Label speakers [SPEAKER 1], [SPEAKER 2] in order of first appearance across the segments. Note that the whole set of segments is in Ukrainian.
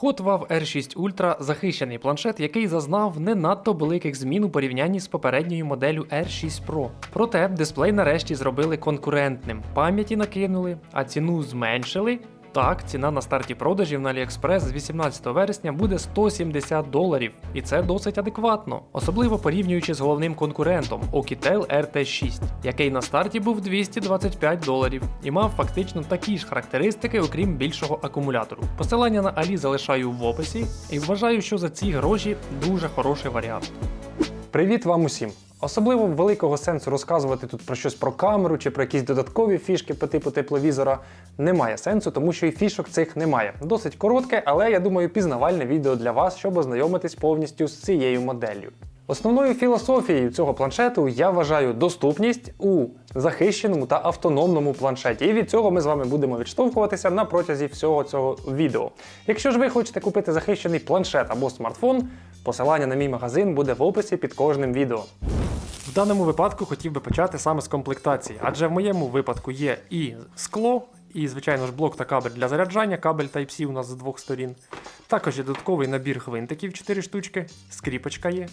[SPEAKER 1] Hotwav R6 Ultra захищений планшет, який зазнав не надто великих змін у порівнянні з попередньою моделлю R6 Pro. Проте дисплей нарешті зробили конкурентним. Пам'яті накинули, а ціну зменшили. Так, ціна на старті продажів на AliExpress з 18 вересня буде 170 доларів, і це досить адекватно, особливо порівнюючи з головним конкурентом Oukitel RT6, який на старті був 225 доларів і мав фактично такі ж характеристики, окрім більшого акумулятору. Посилання на Алі залишаю в описі і вважаю, що за ці гроші дуже хороший варіант.
[SPEAKER 2] Привіт вам усім! Особливо великого сенсу розказувати тут про щось про камеру чи про якісь додаткові фішки по типу тепловізора немає сенсу, тому що і фішок цих немає. Досить коротке, але я думаю, пізнавальне відео для вас, щоб ознайомитись повністю з цією моделлю. Основною філософією цього планшету я вважаю доступність у захищеному та автономному планшеті. І від цього ми з вами будемо відштовхуватися на протязі всього цього відео. Якщо ж ви хочете купити захищений планшет або смартфон, посилання на мій магазин буде в описі під кожним відео.
[SPEAKER 1] В даному випадку хотів би почати саме з комплектації, адже в моєму випадку є і скло, і, звичайно ж, блок та кабель для заряджання, кабель Type-C у нас з двох сторін. Також є додатковий набір гвинтиків 4 штучки, скріпочка є.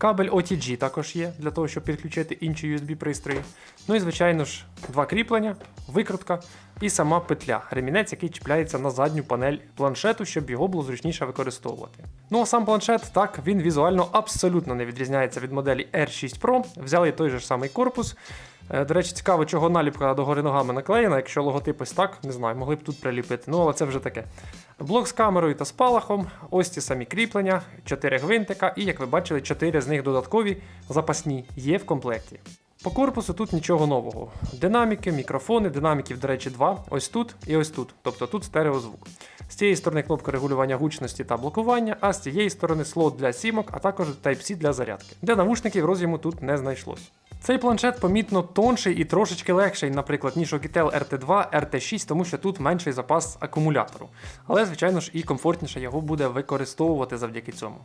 [SPEAKER 1] Кабель OTG також є для того, щоб підключити інші USB-пристрої. Ну і, звичайно ж, два кріплення, викрутка і сама петля, ремінець, який чіпляється на задню панель планшету, щоб його було зручніше використовувати. Ну а сам планшет, так, він візуально абсолютно не відрізняється від моделі R6 Pro. Взяли той же ж самий корпус. Е, До речі, цікаво, чого наліпка догори ногами наклеєна, якщо логотип ось так, не знаю, могли б тут приліпити. Ну, але це вже таке. Блок з камерою та спалахом, ось ці самі кріплення, 4 гвинтика, і, як ви бачили, 4 з них додаткові запасні є в комплекті. По корпусу тут нічого нового. Динаміки, мікрофони, динаміків, до речі, два. Ось тут і ось тут. Тобто тут стереозвук. З цієї сторони кнопка регулювання гучності та блокування, а з цієї сторони слот для сімок, а також Type-C для зарядки. Для навушників роз'єму тут не знайшлось. Цей планшет помітно тонший і трошечки легший, наприклад, ніж Oukitel RT2, RT6, тому що тут менший запас акумулятору. Але, звичайно ж, і комфортніше його буде використовувати завдяки цьому.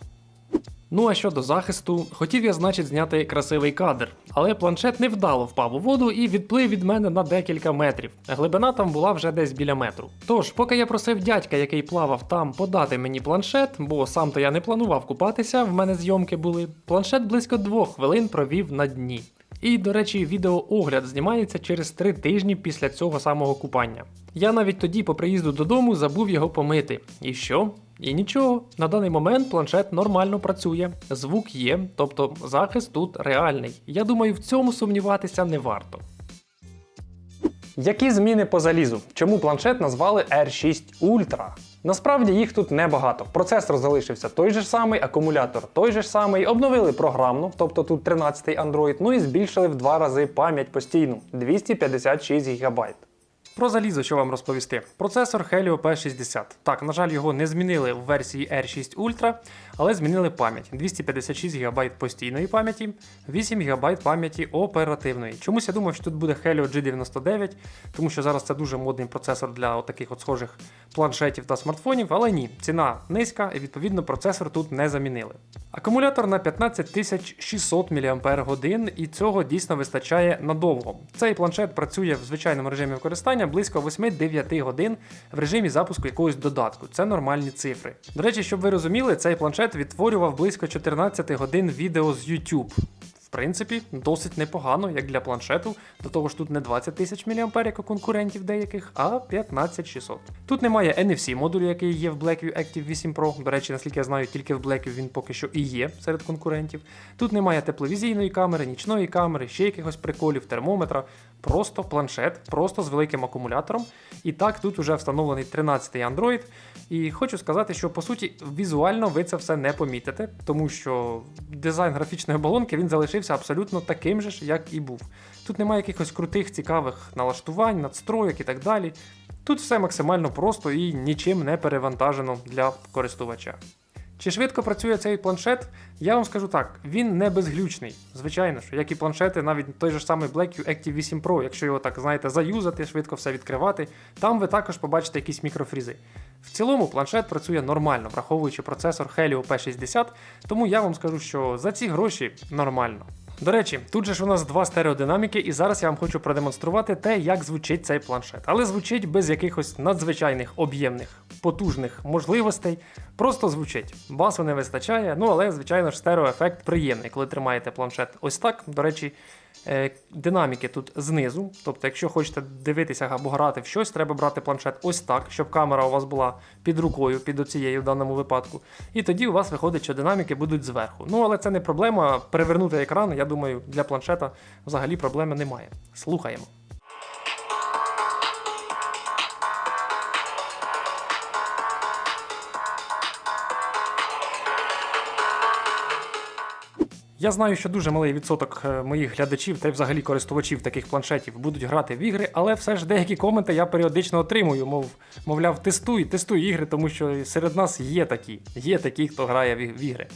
[SPEAKER 1] Ну а щодо захисту, хотів я, значить, зняти красивий кадр, але планшет невдало впав у воду і відплив від мене на декілька метрів. Глибина там була вже десь біля метру. Тож, поки я просив дядька, який плавав там, подати мені планшет, бо сам то я не планував купатися, в мене зйомки були. Планшет близько двох хвилин провів на дні. І, до речі, відеоогляд знімається через три тижні після цього самого купання. Я навіть тоді, по приїзду додому, забув його помити. І що? І нічого, на даний момент планшет нормально працює, звук є, тобто захист тут реальний. Я думаю, в цьому сумніватися не варто.
[SPEAKER 2] Які зміни по залізу? Чому планшет назвали R6 Ultra? Насправді їх тут небагато. Процесор залишився той же самий, акумулятор той же самий, обновили програмну, тобто тут 13-й Android, ну і збільшили в два рази пам'ять постійну 256 ГБ.
[SPEAKER 1] Про залізо, що вам розповісти. Процесор Helio P60. Так, на жаль, його не змінили в версії R6 Ultra, але змінили пам'ять. 256 ГБ постійної пам'яті, 8 ГБ пам'яті оперативної. Чомусь я думав, що тут буде Helio G99, тому що зараз це дуже модний процесор для таких от схожих планшетів та смартфонів, але ні, ціна низька і відповідно процесор тут не замінили. Акумулятор на 15600 мАч, і цього дійсно вистачає надовго. Цей планшет працює в звичайному режимі використання близько 8-9 годин в режимі запуску якогось додатку. Це нормальні цифри. До речі, щоб ви розуміли, цей планшет відтворював близько 14 годин відео з YouTube. Принципі, досить непогано, як для планшету. До того ж, тут не 20 тисяч мА, як у конкурентів деяких, а 15600. Тут немає NFC модулю, який є в Blackview Active 8 Pro. До речі, наскільки я знаю, тільки в Blackview він поки що і є серед конкурентів. Тут немає тепловізійної камери, нічної камери, ще якихось приколів, термометра. Просто планшет, просто з великим акумулятором. І так, тут вже встановлений 13-й Android. І хочу сказати, що по суті візуально ви це все не помітите, тому що дизайн графічної оболонки він залишився абсолютно таким же ж, як і був. Тут немає якихось крутих, цікавих налаштувань, надстроєк і так далі. Тут все максимально просто і нічим не перевантажено для користувача. Чи швидко працює цей планшет? Я вам скажу так, він не безглючний. Звичайно ж, як і планшети, навіть той же самий Blackview Active 8 Pro, якщо його так знаєте, заюзати, швидко все відкривати, там ви також побачите якісь мікрофрізи. В цілому планшет працює нормально, враховуючи процесор Helio P60, тому я вам скажу, що за ці гроші нормально. До речі, тут же ж у нас два стереодинаміки, і зараз я вам хочу продемонструвати те, як звучить цей планшет. Але звучить без якихось надзвичайних об'ємних потужних можливостей, просто звучить. Басу не вистачає, ну але, звичайно ж, стереоефект приємний, коли тримаєте планшет ось так. До речі, динаміки тут знизу. Тобто, якщо хочете дивитися або грати в щось, треба брати планшет ось так, щоб камера у вас була під рукою, під оцією в даному випадку. І тоді у вас виходить, що динаміки будуть зверху. Ну, але це не проблема. Перевернути екран, я думаю, для планшета взагалі проблеми немає. Слухаємо. Я знаю, що дуже малий відсоток е, моїх глядачів та й взагалі користувачів таких планшетів будуть грати в ігри, але все ж деякі коменти я періодично отримую. Мов, мовляв, тестуй, тестуй ігри, тому що серед нас є такі, є такі, хто грає в ігри.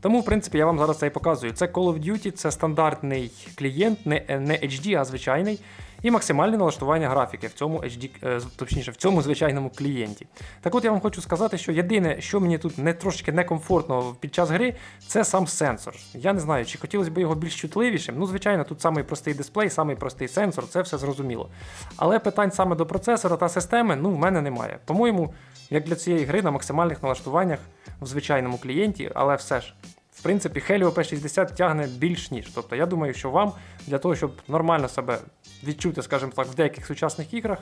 [SPEAKER 1] Тому, в принципі, я вам зараз це і показую. Це Call of Duty, це стандартний клієнт, не, не HD, а звичайний. І максимальне налаштування графіки в цьому HD, е, точніше, в цьому звичайному клієнті. Так от я вам хочу сказати, що єдине, що мені тут не трошки некомфортно під час гри, це сам сенсор. Я не знаю, чи хотілося б його більш чутливішим. Ну, звичайно, тут самий простий дисплей, самий простий сенсор, це все зрозуміло. Але питань саме до процесора та системи, ну, в мене немає. По-моєму, як для цієї гри на максимальних налаштуваннях в звичайному клієнті, але все ж. В принципі, Helio P60 тягне більш ніж. Тобто я думаю, що вам для того, щоб нормально себе відчути, скажімо так, в деяких сучасних іграх,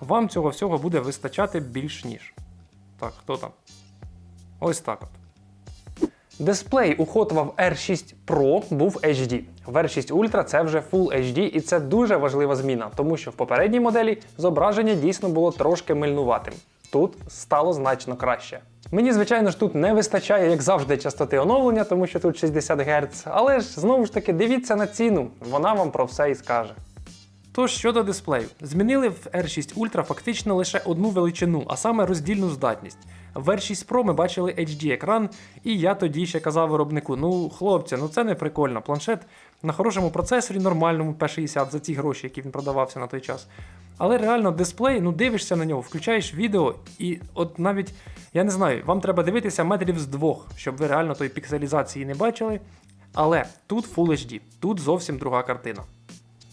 [SPEAKER 1] вам цього всього буде вистачати більш ніж. Так, хто там? Ось так от.
[SPEAKER 2] Дисплей у Hotwav R6 Pro був HD. В R6 Ultra це вже Full HD, і це дуже важлива зміна, тому що в попередній моделі зображення дійсно було трошки мильнуватим. Тут стало значно краще. Мені, звичайно ж, тут не вистачає, як завжди, частоти оновлення, тому що тут 60 Гц, але ж знову ж таки дивіться на ціну, вона вам про все і скаже.
[SPEAKER 1] Тож щодо дисплею, змінили в R6 Ultra фактично лише одну величину, а саме роздільну здатність. В R6 Pro ми бачили HD екран, і я тоді ще казав виробнику: ну, хлопці, ну це не прикольно. Планшет на хорошому процесорі, нормальному P60 за ті гроші, які він продавався на той час. Але реально дисплей, ну дивишся на нього, включаєш відео, і от навіть, я не знаю, вам треба дивитися метрів з двох, щоб ви реально тої пікселізації не бачили. Але тут Full HD, тут зовсім друга картина.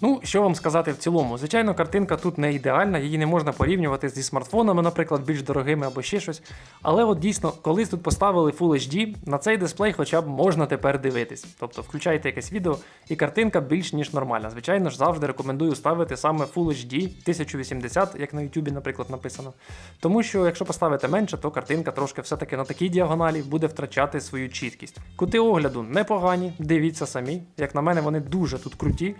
[SPEAKER 1] Ну, що вам сказати в цілому? Звичайно, картинка тут не ідеальна, її не можна порівнювати зі смартфонами, наприклад, більш дорогими або ще щось. Але от дійсно, колись тут поставили Full HD, на цей дисплей хоча б можна тепер дивитись. Тобто включаєте якесь відео, і картинка більш ніж нормальна. Звичайно ж, завжди рекомендую ставити саме Full HD 1080, як на YouTube, наприклад, написано. Тому що якщо поставити менше, то картинка трошки все-таки на такій діагоналі буде втрачати свою чіткість. Кути огляду непогані, дивіться самі. Як на мене, вони дуже тут круті.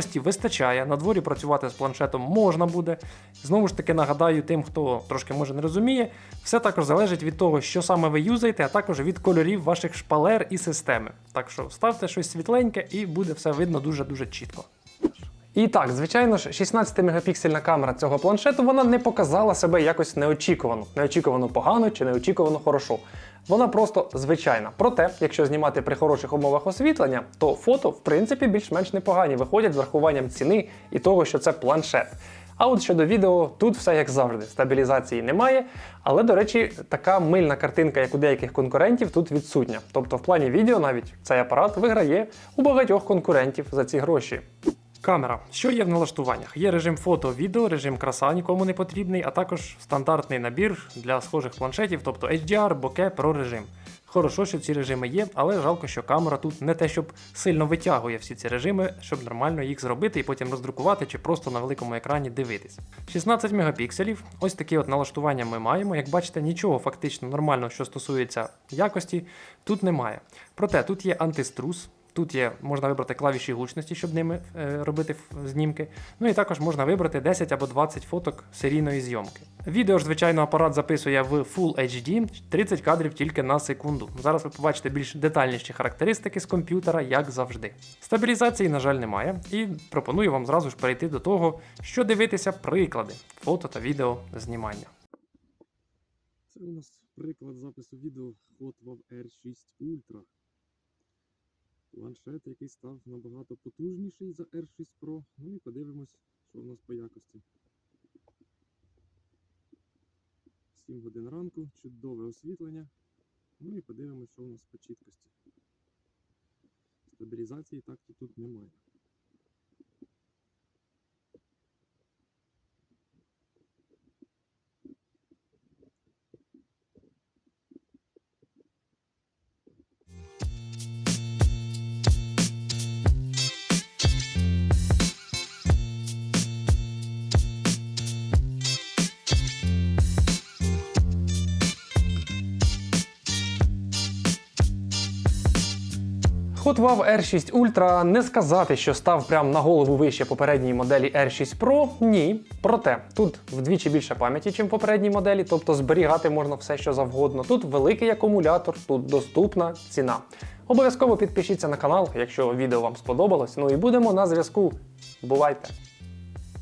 [SPEAKER 1] Яскравості вистачає. На дворі працювати з планшетом можна буде. Знову ж таки нагадаю тим, хто трошки може не розуміє, все також залежить від того, що саме ви юзаєте, а також від кольорів ваших шпалер і системи. Так що ставте щось світленьке і буде все видно дуже-дуже чітко.
[SPEAKER 2] І так, звичайно ж, 16-мегапіксельна камера цього планшету вона не показала себе якось неочікувано, неочікувано погано чи неочікувано хорошо. Вона просто звичайна. Проте, якщо знімати при хороших умовах освітлення, то фото, в принципі, більш-менш непогані виходять з врахуванням ціни і того, що це планшет. А от щодо відео, тут все як завжди, стабілізації немає. Але, до речі, така мильна картинка, як у деяких конкурентів, тут відсутня. Тобто, в плані відео навіть цей апарат виграє у багатьох конкурентів за ці гроші.
[SPEAKER 1] Камера. Що є в налаштуваннях? Є режим фото, відео, режим краса нікому не потрібний, а також стандартний набір для схожих планшетів, тобто HDR, Bokeh, Pro режим. Хорошо, що ці режими є, але жалко, що камера тут не те, щоб сильно витягує всі ці режими, щоб нормально їх зробити і потім роздрукувати чи просто на великому екрані дивитись. 16 мегапікселів. Ось такі от налаштування ми маємо. Як бачите, нічого фактично нормального, що стосується якості, тут немає. Проте тут є антиструс. Тут є, можна вибрати клавіші гучності, щоб ними е, робити знімки. Ну і також можна вибрати 10 або 20 фоток серійної зйомки. Відео ж, звичайно, апарат записує в Full HD 30 кадрів тільки на секунду. Зараз ви побачите більш детальніші характеристики з комп'ютера, як завжди. Стабілізації, на жаль, немає, і пропоную вам зразу ж перейти до того, що дивитися приклади фото та відео знімання.
[SPEAKER 3] Це у нас приклад запису відео Hotwav R6 Ultra. Планшет, який став набагато потужніший за R6 Pro. Ну і подивимось, що у нас по якості. 7 годин ранку, чудове освітлення. Ну і подивимось, що у нас по чіткості. Стабілізації так то тут немає.
[SPEAKER 2] От вав R6 Ultra не сказати, що став прям на голову вище попередньої моделі R6 Pro. Ні. Проте тут вдвічі більше пам'яті, ніж в попередній моделі, тобто зберігати можна все, що завгодно. Тут великий акумулятор, тут доступна ціна. Обов'язково підпишіться на канал, якщо відео вам сподобалось. Ну і будемо на зв'язку. Бувайте!